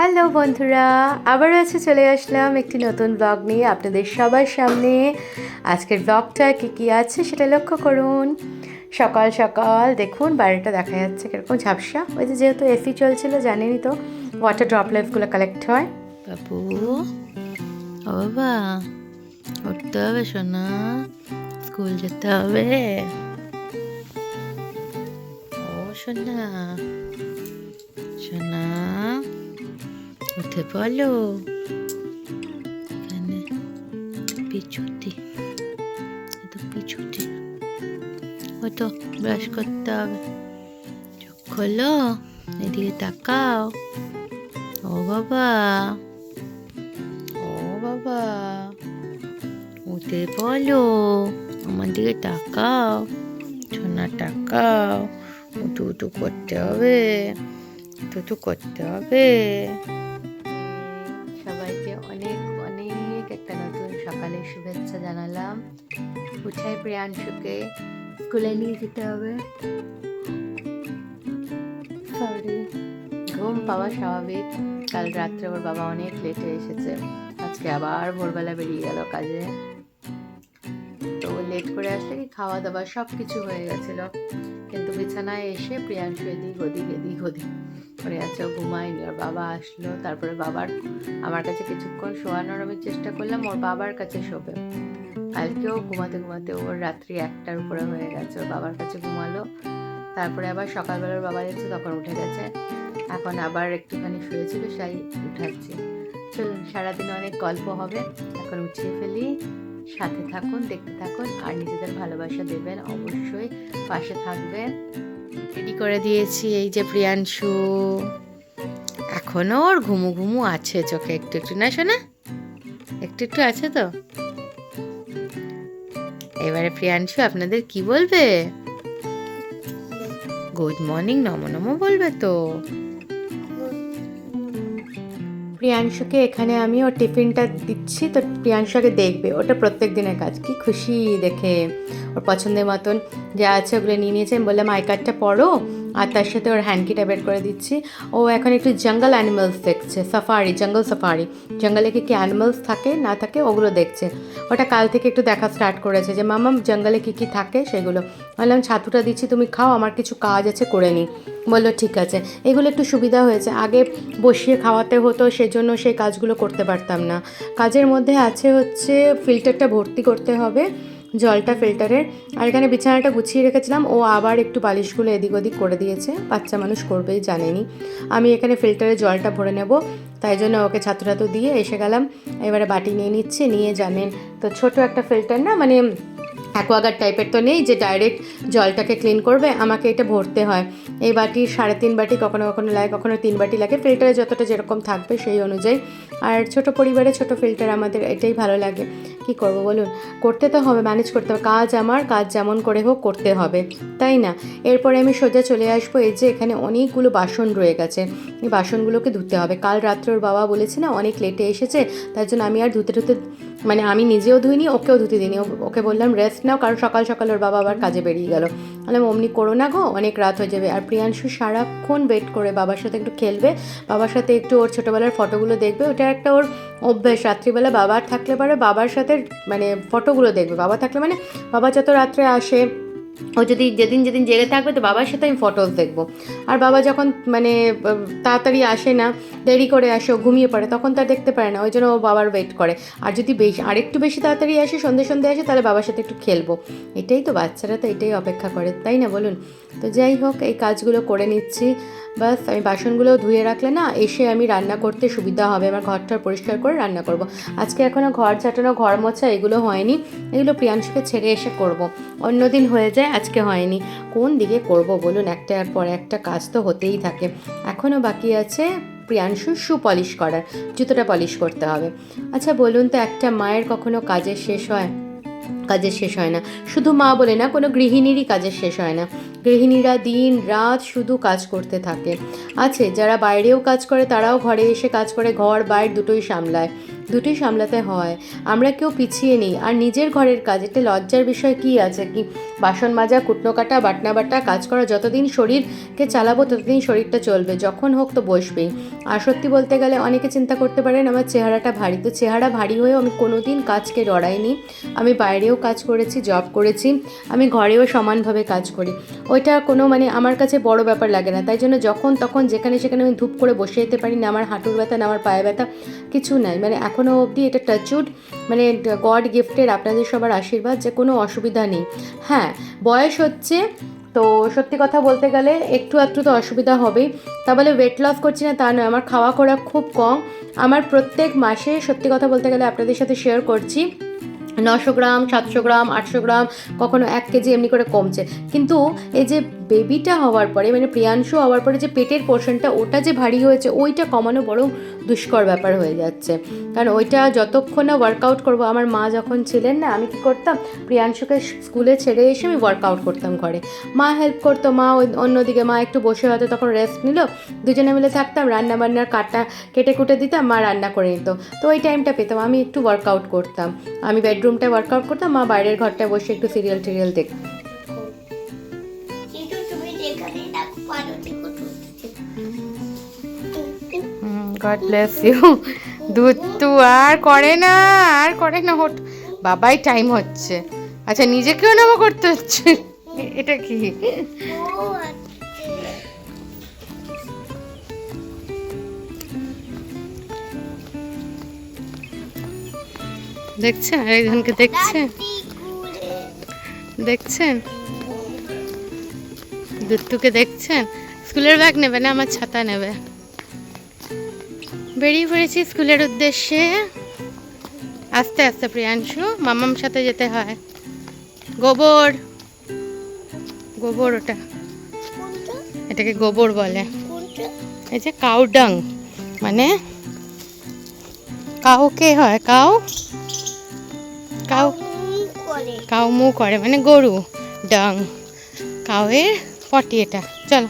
Hello বন্ধুরা, আবারও আছে চলে আসলাম একটি নতুন ব্লগ নিয়ে আপনাদের সবার সামনে। আজকের ব্লগটা কী কী আছে সেটা লক্ষ্য করুন। সকাল সকাল দেখুন, বাইরেটা দেখা যাচ্ছে কীরকম ঝাপসা। ওই যে যেহেতু এসি চলছিল, জানেনই তো ওয়াটার ড্রপ ড্রপলেটসগুলো কালেক্ট হয়। বাবু, ও বাবা, উঠতে হবে সোনা, স্কুল যেতে হবে। ও সোনা সোনা। উঠে এখানে পিছুটি, এত পিছুটি। ও তো ব্রাশ করতে হবে। চোখ খোলো, এদিকে তাকাও। ও বাবা ও বাবা, উঠে বলো আমার দিকে তাকাও, সোনা তাকাও। উঠু উঠু করতে হবে উঠু উঠু করতে হবে। সবাইকে অনেক অনেক একটা নতুন সকালের শুভেচ্ছা জানালাম। উঠাই প্রিয়াংশুকে স্কুলে নিয়ে যেতে হবে। সরি ঘুম পাওয়া স্বাভাবিক। কাল রাত্রে ওর বাবা অনেক লেটে এসেছে। আজকে আবার ভোরবেলা বেরিয়ে গেল কাজে। তো লেট করে আসলে কি খাওয়া দাওয়া সব কিছু হয়ে গেছিল। কিন্তু বিছানায় এসে প্রিয়াংশু এদিক ওদিক এদিক ওদিক। করে আছে, ও ঘুমায়নি, ওর বাবা আসলো, তারপরে বাবার, আমার কাছে কিছুক্ষণ শোয়ানোর আমি চেষ্টা করলাম, ওর বাবার কাছে শোবে। কালকেও ঘুমাতে ঘুমাতে ওর রাত্রি একটার উপরে হয়ে গেছে, ওর বাবার কাছে ঘুমালো। তারপরে আবার সকালবেলার বাবা এসেছে তখন উঠে গেছে। এখন আবার একটুখানি শুয়েছিল, সেই উঠাচ্ছি। চলুন, সারাদিন অনেক গল্প হবে, এখন উঠিয়ে ফেলি। সাথে থাকুন, দেখতে থাকুন, আর নিজেদের ভালোবাসা দেবেন, অবশ্যই পাশে থাকবেন। রেডি করে দিয়েছি এই যে প্রিয়াংশু। এখনও ওর ঘুমু ঘুমু আছে চোখে একটু একটু। না শোনা একটু একটু আছে তো? এবারে প্রিয়াংশু আপনাদের কি বলবে? গুড মর্নিং নমো নমো বলবে তো। প্রিয়াংশুকে এখানে আমি ওর টিফিনটা দিচ্ছি, তো প্রিয়াংশুকে দেখবে। ওটা প্রত্যেক দিনের কাজ। কি খুশি দেখে। ওর পছন্দের মতন যা আছে ওগুলো নিয়ে নিয়েছে। আমি বললাম, আই কার্ডটা পড়ো। আর তার সাথে ওর হ্যান্ডকিটা বের করে দিচ্ছি। ও এখন একটু জঙ্গল অ্যানিমালস দেখছে সাফারি জঙ্গল সাফারি জঙ্গলে কি কি অ্যানিমালস থাকে, না থাকে, ওগুলো দেখছে। ওটা কাল থেকে একটু দেখা স্টার্ট করেছে যে, মামাম জঙ্গলে কি কি থাকে সেগুলো? বললাম, ছাতুটা দিচ্ছি, তুমি খাও, আমার কিছু কাজ আছে, করে নিই। বলল, ঠিক আছে। এগুলো একটু সুবিধা হয়েছে। আগে বসিয়ে খাওয়াতে হতো, সেজন্য সেই কাজগুলো করতে পারতাম না। কাজের মধ্যে আছে হচ্ছে ফিল্টারটা ভর্তি করতে হবে। জলটা ফিল্টারের, আর এখানে বিছানাটা গুছিয়ে রেখেছিলাম। ও আবার একটু বালিশগুলো এদিক ওদিক করে দিয়েছে। বাচ্চা মানুষ করবেই, জানেনি। আমি এখানে ফিল্টারে জলটা ভরে নেব। তাই জন্য ওকে ছাত্র ছাত্র দিয়ে এসে গেলাম। এবারে বাটি নিয়ে নিচ্ছে, নিয়ে জানেন। তো ছোট একটা ফিল্টার না মানে অ্যাকোয়াগার্ড টাইপের তো নেই যে ডাইরেক্ট জলটাকে ক্লিন করবে, আমাকে এটা ভরতে হয়। এই বাটি সাড়ে তিন বাটি কখনো কখনো লাগে, কখনো তিন বাটি লাগে। ফিল্টারে যতটা যেরকম থাকবে সেই অনুযায়ী। আর ছোট পরিবারে ছোট ফিল্টার আমাদের এটাই ভালো লাগে। কি করব বলুন? করতে তো হবে ম্যানেজ করতে হবে। কাজ আমার, কাজ যেমন করে হোক করতে হবে, তাই না? এরপরে আমি সোজা চলে আসব, এই যে এখানে অনেকগুলো বাসন রয়ে গেছে। এই বাসনগুলোকে ধুতে হবে। কাল রাত্রে ওর বাবা বলেছে না, অনেক লেটে এসেছে, তার জন্য আমি আর ধুতে ধুতে মানে আমি নিজেও ধুইনি, ওকেও ধুতে দিইনি। ওকে বললাম রেস্ট নাও, কারণ সকাল সকাল ওর বাবা আবার কাজে বেরিয়ে গেল। বললাম, অমনি করো না গো, অনেক রাত হয়ে যাবে। আর প্রিয়াংশু সারাক্ষণ ওয়েট করে বাবার সাথে একটু খেলবে, বাবার সাথে একটু ওর ছোটোবেলার ফটোগুলো দেখবে। ওটা একটা ওর অভ্যেস, রাত্রিবেলা বাবার থাকলে পরে বাবার সাথে মানে ফটোগুলো দেখবে। বাবা থাকলে মানে বাবা যত রাত্রে আসে ও যদি যেদিন যেদিন জেগে থাকবে, তো বাবার সাথে আমি ফটোস দেখব। আর বাবা যখন মানে তাড়াতাড়ি আসে না, দেরি করে আসে, ও ঘুমিয়ে পড়ে, তখন তার দেখতে পারে না, ওই জন্য ও বাবার ওয়েট করে। আর যদি বেশি, আরেকটু বেশি তাড়াতাড়ি আসে সন্ধে সন্ধে আসে, তাহলে বাবার সাথে একটু খেলব। এটাই তো বাচ্চারা, তো এটাই অপেক্ষা করে, তাই না বলুন? তো যাই হোক, এই কাজগুলো করে নিচ্ছি। বাস, আমি বাসনগুলো ধুয়ে রাখলে না এসে আমি রান্না করতে সুবিধা হবে। আমার ঘরটা পরিষ্কার করে রান্না করব। আজকে এখনও ঘর ছাটানো ঘর মোছা এগুলো হয়নি। এগুলো প্রিয়াংশুকে ছেড়ে এসে করব। অন্যদিন হয়ে যায়, আজকে হয়নি। কোন দিকে করব বলুন? একটার পর একটা কাজ তো হতেই থাকে। এখনও বাকি আছে প্রিয়াংশু শু পলিশ করার। জুতোটা পলিশ করতে হবে। আচ্ছা বলুন তো একটা মায়ের কখনো কাজের শেষ হয়? কাজের শেষ হয় না। শুধু মা বলে না, কোনো গৃহিণীরই কাজের শেষ হয় না। গৃহিণীরা দিন, রাত শুধু কাজ করতে থাকে। আছে, যারা বাইরেও কাজ করে, তারাও ঘরে এসে কাজ করে, ঘর বাইর দুটোই সামলায়। দুটোই সামলাতে হয়। আমরা কেউ পিছিয়ে নেই। আর নিজের ঘরের কাজ, এতে লজ্জার বিষয় কি আছে কি? বাসন মাজা, কুটনো কাটা, বাটনা বাটা, কাজ করা, যতদিন শরীরকে চালাবো, ততদিন শরীরটা চলবে। যখন হোক তো বসবেই। আর সত্যি বলতে গেলে, অনেকে চিন্তা করতে পারেন, আমার চেহারাটা ভারী। তো চেহারা ভারী হয়েও আমি কোনোদিন কাজকে ডরাইনি। আমি বাইরেও কাজ করেছি জব করেছি, আমি ঘরেও সমানভাবে কাজ করি। ওইটা কোনো মানে আমার কাছে বড় ব্যাপার লাগে না। তাই জন্য যখন তখন যেখানে সেখানে আমি ধূপ করে বসে যেতে পারি না, আমার হাঁটুর ব্যথা না, আমার পায়ে ব্যথা, কিছু নাই। মানে এখনও অবধি এটা টাচউড মানে গড গিফটের আপনাদের সবার আশীর্বাদ যে কোনো অসুবিধা নেই। হ্যাঁ বয়স হচ্ছে, তো সত্যি কথা বলতে গেলে একটু একটু তো অসুবিধা হবেই। তা বলে ওয়েট লস করছি না তা নয়, আমার খাওয়া করা খুব কম। আমার প্রত্যেক মাসে সত্যি কথা বলতে গেলে আপনাদের সাথে শেয়ার করছি। নশো গ্রাম, সাতশো গ্রাম, আটশো গ্রাম, কখনো এক কেজি এমনি করে কমছে। কিন্তু এই যে বেবিটা হওয়ার পরে মানে প্রিয়াংশু হওয়ার পরে যে পেটের পোর্শনটা ওটা যে ভারী হয়েছে, ওইটা কমানো বড় দুষ্কর ব্যাপার হয়ে যাচ্ছে। কারণ ওইটা যতক্ষণ না ওয়ার্কআউট করব, আমার মা যখন ছিলেন না, আমি কি করতাম? প্রিয়াংশুকে স্কুলে ছেড়ে এসে আমি ওয়ার্কআউট করতাম ঘরে। মা হেল্প করতো, মা ওই অন্যদিকে, মা একটু বসে হয়তো তখন রেস্ট নিল। দুজনে মিলে থাকতাম রান্না বান্নার কাটা কেটে কুটে দিতাম, মা রান্না করে নিত। তো ওই টাইমটা পেতাম, আমি একটু ওয়ার্কআউট করতাম। আমি বেডরুমটায় ওয়ার্কআউট করতাম, মা বাইরের ঘরটায় বসে একটু সিরিয়াল টিরিয়াল দেখতাম গড ব্লেস ইউ দুধ তো আর করে না, আর করে না হট বাবাই টাইম হচ্ছে। আচ্ছা নিজেকেও নামা করতে হচ্ছে। এটা কি? দেখছেন আরেকজনকে ঘুরে দেখছেন দুত্তুকে দেখছেন স্কুলের ব্যাগ নেবে না? আমার ছাতা নেবে। বেরিয়ে পড়েছি স্কুলের উদ্দেশ্যে। আস্তে আস্তে প্রিয়াংশু মামাম সাথে যেতে হয়। গোবর। গোবর ওটা। এটাকে গোবর বলে। এই যে কাউ ডাং মানে কাউকে হয়? কাউ? কাউ কাউ মু করে মানে গরু ডাং। কাউয়ের পটি এটা। চলো।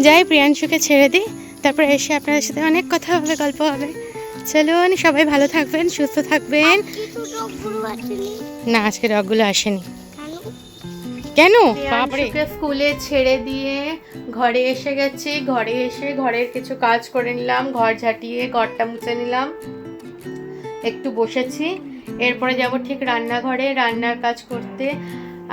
যাই প্রিয়াংশুকে ছেড়ে দিই। তারপরে এসে আপনাদের সাথে অনেক কথা হবে, গল্প হবে। চলুন, সবাই ভালো থাকবেন, সুস্থ থাকবেন। না, আজকে রগগুলো আসেনি। কেন? বাপরে। স্কুলে ছেড়ে দিয়ে ঘরে এসে গেছি। ঘরে এসে ঘরের কিছু কাজ করে নিলাম, ঘর ঝাঁটিয়ে ঘরটা মুছে নিলাম। একটু বসেছি। এরপরে যাব ঠিক রান্নাঘরে। রান্নার কাজ করতে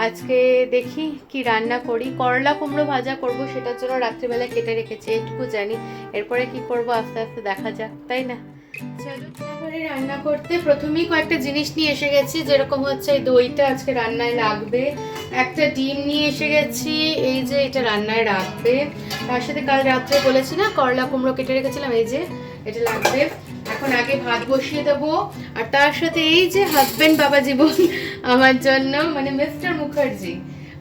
আজকে দেখি কি রান্না করি। করলা কুমড়ো ভাজা করব, সেটার জন্য রাত্রিবেলা কেটে রেখেছি, এটুকু জানি। এরপরে কি করব আস্তে আস্তে দেখা যাক, তাই না? চলো রান্না করতে। প্রথমেই কয়েকটা জিনিস নিয়ে এসে গেছি, যেরকম হচ্ছে এই দইটা আজকে রান্নায় লাগবে। একটা ডিম নিয়ে এসে গেছি, এই যে এটা রান্নায় রাখবে। তার সাথে কাল রাত্রে বলেছি না, করলা কুমড়ো কেটে রেখেছিলাম, এই যে এটা লাগবে। এখন আগে ভাত বসিয়ে দেবো। আর তার সাথে এই যে হাজবেন্ড বাবা জীবন, আমার জন্য মানে মিস্টার মুখার্জি,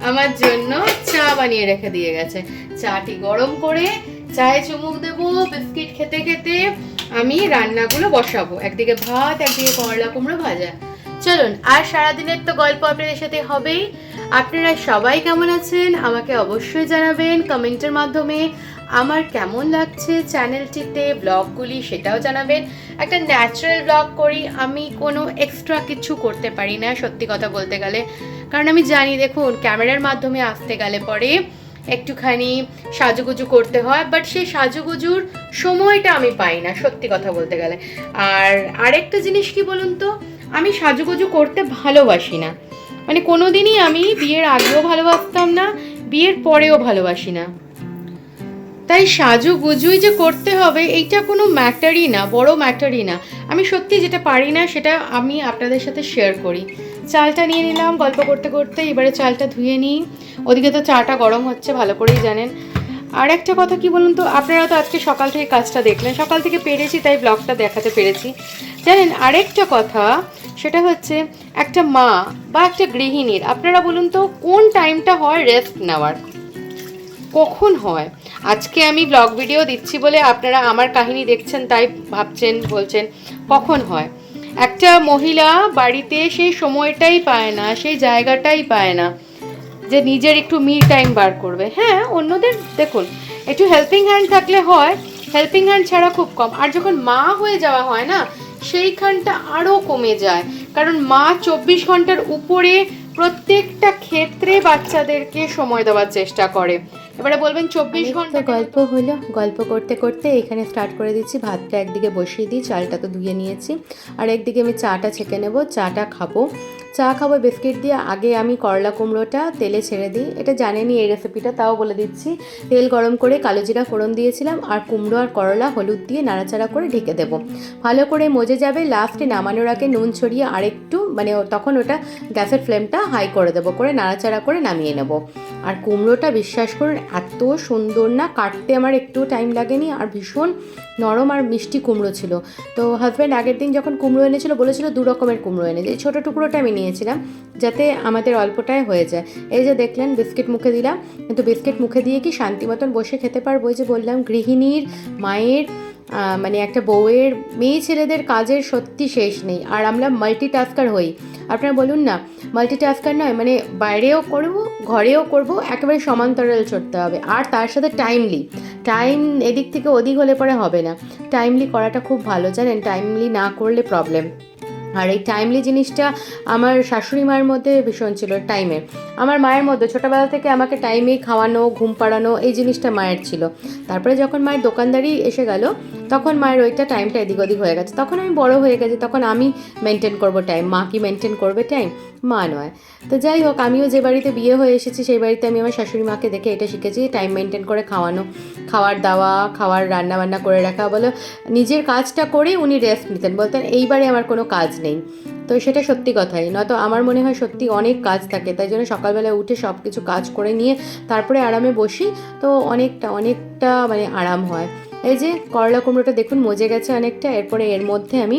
আমার জন্য চা বানিয়ে রেখে দিয়ে গেছে। চাটি গরম করে চায়ে চুমুক দেবো, বিস্কিট খেতে খেতে আমি রান্নাগুলো বসাবো। একদিকে ভাত, একদিকে করলা কুমড়ো ভাজা। চলুন, আর সারাদিনের তো গল্প আপনাদের সাথে হবেই। আপনারা সবাই কেমন আছেন? আমাকে অবশ্যই জানাবেন কমেন্টের মাধ্যমে। আমার কেমন লাগছে চ্যানেলটিতে, ব্লগগুলি সেটাও জানাবেন। একটা ন্যাচারাল ব্লগ করি, আমি কোনো এক্সট্রা কিছু করতে পারি না, সত্যি কথা বলতে গেলে। কারণ আমি জানি, দেখুন, ক্যামেরার মাধ্যমে আসতে গেলে পরে একটুখানি সাজুগুজু করতে হয় বাট সেই সাজুগুজুর সময়টা আমি পাই না, সত্যি কথা বলতে গেলে। আর আরেকটা জিনিস কি বলুন তো? আমি সাজুগুজু করতে ভালোবাসি না। মানে কোনোদিনই আমি বিয়ের আগেও ভালোবাসতাম না, বিয়ের পরেও ভালোবাসি না। তাই সাজু গুজুই যে করতে হবে, এইটা কোনো ম্যাটারই না, বড় ম্যাটারই না। আমি সত্যি যেটা পারি না, সেটা আমি আপনাদের সাথে শেয়ার করি। চালটা নিয়ে নিলাম গল্প করতে করতে, এবারে চালটা ধুয়ে নিই। ওদিকে তো চাটা গরম হচ্ছে, ভালো করেই জানেন। আর একটা কথা কি বলুন তো, আপনারা তো আজকে সকাল থেকে কাজটা দেখলেন, সকাল থেকে পেরেছি, তাই ব্লগটা দেখাতে পেরেছি। জানেন, আরেকটা কথা, সেটা হচ্ছে একটা মা বা একটা গৃহিণীর, আপনারা বলুন তো, কোন টাইমটা হয় রেস্ট নেওয়ার? কখন হয়? আজকে আমি ব্লগ ভিডিও দিচ্ছি বলে আপনারা আমার কাহিনী দেখছেন, তাই ভাবছেন, বলছেন, কখন হয়? একটা মহিলা বাড়িতে সেই সময়টাই পায় না, সেই জায়গাটাই পায় না, যে নিজের একটু মি টাইম বার করবে। হ্যাঁ অন্যদের, দেখুন, একটু হেল্পিং হ্যান্ড থাকলে হয় হেল্পিং হ্যান্ড ছাড়া খুব কম। আর যখন মা হয়ে যাওয়া হয় না, সেইখানটা আরও কমে যায়। কারণ মা চব্বিশ ঘণ্টার উপরে প্রত্যেকটা ক্ষেত্রে বাচ্চাদেরকে সময় দেওয়ার চেষ্টা করে। এবারে বলবেন চব্বিশ ঘণ্টা গল্প হলো। গল্প করতে করতে এখানে স্টার্ট করে দিচ্ছি। ভাতটা একদিকে বসিয়ে দিই চালটা তো ধুয়ে নিয়েছি। আর একদিকে আমি চাটা ছেঁকে নেব চাটা খাব। চা খাব, বিস্কিট দিয়ে। আগে আমি করলা কুমড়োটা তেলে ছেড়ে দিই। এটা জানেনি এই রেসিপিটা তাও বলে দিচ্ছি। তেল গরম করে কালো জিরা ফোড়ন দিয়েছিলাম আর কুমড়ো আর করলা হলুদ দিয়ে নাড়াচাড়া করে ঢেকে দেবো। ভালো করে মজে যাবে। লাস্টে নামানোর আগে নুন ছড়িয়ে আরেকটু মানে তখন ওটা গ্যাসের ফ্লেমটা হাই করে দেবো, করে নাড়াচাড়া করে নামিয়ে নেব। আর কুমড়োটা বিশ্বাস করুন, এত সুন্দর না, কাটতে আমার একটু টাইম লাগেনি। আর ভীষণ নরম আর মিষ্টি কুমড়ো ছিল। তো হাজব্যান্ড আগের দিন যখন কুমড়ো এনেছিল, বলেছিল দু রকমের কুমড়ো এনেছে এই ছোটো টুকরোটা আমি নিয়েছিলাম যাতে আমাদের অল্পটায় হয়ে যায়। এই যে দেখলেন, বিস্কিট মুখে দিলাম। কিন্তু বিস্কিট মুখে দিয়ে কি শান্তি মতন বসে খেতে পারব? যে বললাম, গৃহিণীর, মায়ের মানে একটা বউয়ের, মেয়ে ছেলেদের কাজের সত্যি শেষ নেই। আর আমরা মাল্টিটাস্কার হই। আপনারা বলুন না মাল্টিটাস্কার নয় মানে বাইরেও করব, ঘরেও করব, একেবারে সমান্তরাল চড়তে হবে। আর তার সাথে টাইমলি টাইম এদিক থেকে ওদিক হলে পরে হবে না। টাইমলি করাটা খুব ভালো, জানেন? টাইমলি না করলে প্রবলেম আর এই টাইমলি জিনিসটা আমার শাশুড়ি মায়ের মধ্যে ভীষণ ছিল টাইমের আমার মায়ের মধ্যে, ছোটোবেলা থেকে আমাকে টাইমেই খাওয়ানো, ঘুম পাড়ানো, এই জিনিসটা মায়ের ছিল। তারপরে যখন মায়ের দোকানদারি এসে গেল তখন মায়ের ওইটা টাইমটা এদিক ওদিক হয়ে গেছে। তখন আমি বড় হয়ে গেছি, তখন আমি মেনটেন করব টাইম মা কি মেনটেন করবে টাইম মা নয়। তো যাই হোক, আমিও যে বাড়িতে বিয়ে হয়ে এসেছি, সেই বাড়িতে আমি আমার শাশুড়ি মাকে দেখে এটা শিখেছি টাইম মেনটেন করে খাওয়ানো। খাওয়ার দাওয়া, খাওয়ার রান্না বান্না করে রাখা, বলো, নিজের কাজটা করে উনি রেস্ট নিতেন। বলতেন, এইবারে আমার কোনো কাজ নেই। তো সেটা সত্যি কথাই। নয়তো আমার মনে হয় সত্যি অনেক কাজ থাকে, তাই জন্য সকালবেলা উঠে সব কিছু কাজ করে নিয়ে তারপরে আরামে বসি, তো অনেকটা অনেকটা মানে আরাম হয়। এই যে করলা কুমড়োটা দেখুন, মজে গেছে অনেকটা। এরপরে এর মধ্যে আমি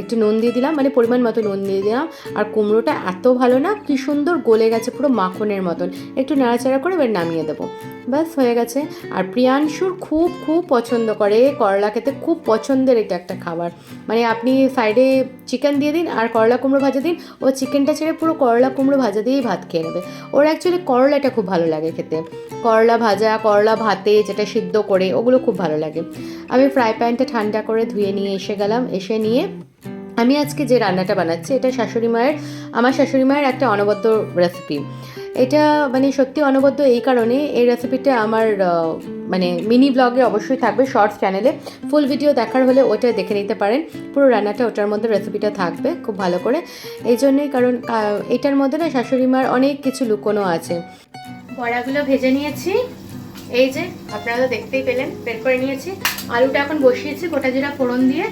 একটু নুন দিয়ে দিলাম মানে পরিমাণ মতো নুন দিয়ে দিলাম। আর কুমড়োটা এত ভালো না, কি সুন্দর গলে গেছে পুরো মাখনের মতন। একটু নাড়াচাড়া করে এবার নামিয়ে দেবো। ব্যাস হয়ে গেছে। আর প্রিয়াংশুর খুব খুব পছন্দ করে। করলা খেতে খুব পছন্দের এটা একটা খাবার। মানে আপনি সাইডে চিকেন দিয়ে দিন আর করলা কুমড়ো ভাজা দিন। ও চিকেনটা ছেড়ে পুরো করলা কুমড়ো ভাজা দিয়েই ভাত খেয়ে নেবে। ওর অ্যাকচুয়ালি করলাটা খুব ভালো লাগে খেতে। করলা ভাজা, করলা ভাতে যেটা সিদ্ধ করে, ওগুলো খুব ভালো লাগে। আমি ফ্রাই প্যানটা ঠান্ডা করে ধুয়ে নিয়ে এসে গেলাম। এসে নিয়ে আমি আজকে যে রান্নাটা বানাচ্ছি, এটা শাশুড়ি মায়ের, আমার শাশুড়ি মায়ের একটা অনবদ্য রেসিপি এটা মানে সত্যি অনবদ্য এই কারণে এই রেসিপিটা আমার মানে মিনি ব্লগে অবশ্যই থাকবে শর্টস চ্যানেলে ফুল ভিডিও দেখার হলে ওটা দেখে নিতে পারেন। পুরো রান্নাটা ওটার মধ্যে রেসিপিটা থাকবে, খুব ভালো করে। এই জন্যই কারণ এটার মধ্যে না শাশুড়ি মার অনেক কিছু লুকোনো আছে। বড়াগুলো ভেজে নিয়েছি। এই যে, আপনারা তো দেখতেই পেলেন, বের করে নিয়েছি। আলুটা এখন বসিয়েছি গোটা জিরা ফোড়ন দিয়ে।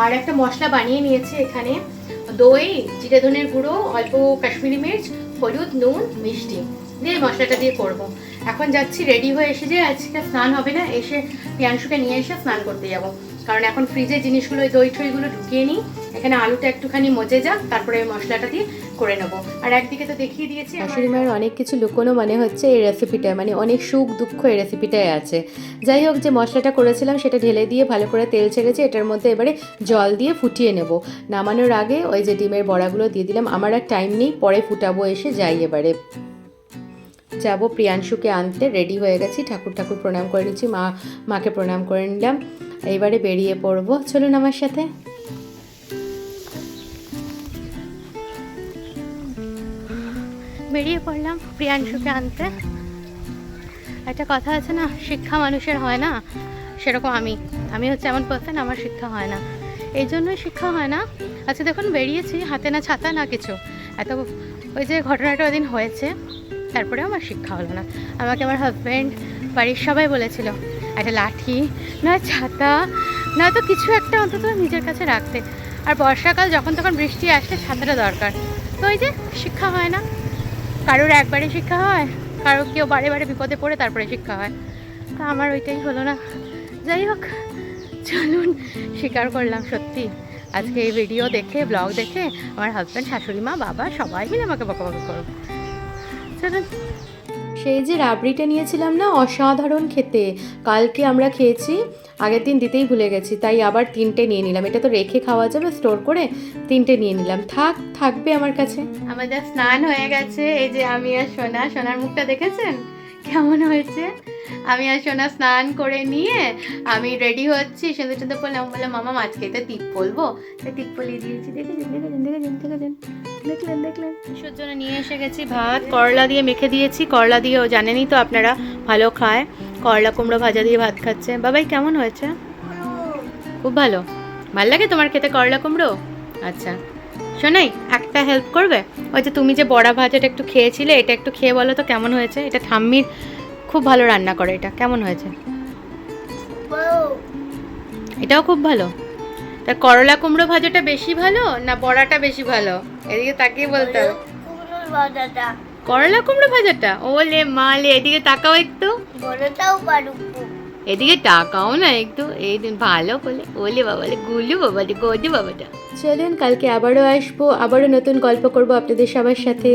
আর একটা মশলা বানিয়ে নিয়েছি এখানে। দই, জিরে ধনের গুঁড়ো, অল্প কাশ্মীরি মির্চ হলুদ, নুন, মিষ্টি। দিয়ে মশলাটা দিয়ে করব। এখন যাচ্ছি রেডি হয়ে এসে যে আজকে স্নান হবে না, এসে পিয়াংশুকে নিয়ে এসে স্নান করতে যাব। কারণ এখন ফ্রিজের জিনিসগুলো ওই দই ঠইগুলো ঢুকিয়ে নিই। এখানে আলুটা একটুখানি মজে যাক, তারপরে মশলাটা দিয়ে করে নেব। আর একদিকে তো দেখিয়ে দিয়েছি শাশুড়ি মায়ের অনেক কিছু লুকোনো মানে হচ্ছে এই রেসিপিটা মানে অনেক সুখ দুঃখ এই রেসিপিটায় আছে। যাই হোক, যে মশলাটা করেছিলাম সেটা ঢেলে দিয়ে ভালো করে তেল ছেড়েছে, এটার মধ্যে এবারে জল দিয়ে ফুটিয়ে নেব। নামানোর আগে ওই যে ডিমের বড়াগুলো দিয়ে দিলাম, আমার আর টাইম নেই, পরে ফুটাবো এসে যাই এবারে। যাব প্রিয়াংশুকে আনতে রেডি হয়ে গেছি, ঠাকুর ঠাকুর প্রণাম করে নিচ্ছি, মা, মাকে প্রণাম করে নিলাম। এইবারে বেরিয়ে পড়ব। চলুন আমার সাথে। বেরিয়ে পড়লাম প্রিয়াংশুকে আনতে। একটা কথা আছে না, শিক্ষা মানুষের হয় না, সেরকম আমি। আমি হচ্ছে এমন পার্সন আমার শিক্ষা হয় না। এই জন্যই শিক্ষা হয় না। আচ্ছা দেখুন, বেরিয়েছি, হাতে না ছাতা না কিছু। এত ওই যে ঘটনাটা ওদিন হয়েছে তারপরে আমার শিক্ষা হলো না। আমাকে আমার হাজব্যান্ড বাড়ির সবাই বলেছিল, একটা লাঠি, না ছাতা, না তো কিছু একটা অন্তত নিজের কাছে রাখতে। আর বর্ষাকাল যখন তখন বৃষ্টি আসলে ছাতাটা দরকার। তো ওই যে, শিক্ষা হয় না। কারোর একবারে শিক্ষা হয় কারও কেউ বারে বারে বিপদে পড়ে তারপরে শিক্ষা হয়। তা আমার ওইটাই হলো না। যাই হোক, চলুন স্বীকার করলাম সত্যি। আজকে এই ভিডিও দেখে ব্লগ দেখে আমার হাজব্যান্ড শাশুড়ি মা, বাবা সবাই মিলে আমাকে বকাবকি করবে চলুন। সেই যে রাবড়িটা নিয়েছিলাম না, অসাধারণ খেতে। কালকে আমরা খেয়েছি, আগের দিন দিতেই ভুলে গেছি, তাই আবার তিনটে নিয়ে নিলাম। এটা তো রেখে খাওয়া যাবে, স্টোর করে তিনটে নিয়ে নিলাম। থাক, থাকবে আমার কাছে। আমাদের স্নান হয়ে গেছে, এই যে আমি আর সোনা, সোনার মুখটা দেখেছেন? কেমন হয়েছে? আমি আর সোনা স্নান করে নিয়ে আমি রেডি হচ্ছি। সুন্দর সুন্দর বললাম বললাম, মামা, মাছ খেতে টিপ বলব? টিপ বলিয়ে দিয়েছি দেখেছেন দেখেছেন দেখেছেন দেখেছেন দেখলেন দেখলেন। নিয়ে এসে গেছি ভাত, করলা দিয়ে মেখে দিয়েছি। করলা দিয়ে ও জানেনই তো আপনারা ভালো খায়। করলা কুমড়ো ভাজা দিয়ে ভাত খাচ্ছে। বাবাই, কেমন হয়েছে? খুব ভালো। ভালো লাগে তোমার খেতে করলা কুমড়ো? আচ্ছা। শোনাই একটা হেল্প করবে? ওই যে তুমি যে বড়া ভাজাটা একটু খেয়েছিলে, এটা একটু খেয়ে বলো তো কেমন হয়েছে? এটা ঠাম্মির খুব ভালো রান্না করে এটা। কেমন হয়েছে? এটাও খুব ভালো? তা করলা কুমড়ো ভাজাটা বেশি ভালো না বড়াটা বেশি ভালো? এদিকে তাকিয়ে বলতে। হবে করলা কুমড়ো ভাজাটা? ওলে মালে এদিকে তাকাও একটু। বড়টাও পারুক এদিকে তাকাও না একটু। এই দিন ভালো বলে। ওলে বাবালে গুলু বাবালে গজু বাবাটা। চলুন কালকে আবারও আসব। আবারও নতুন গল্প করব আপনাদের সবার সাথে।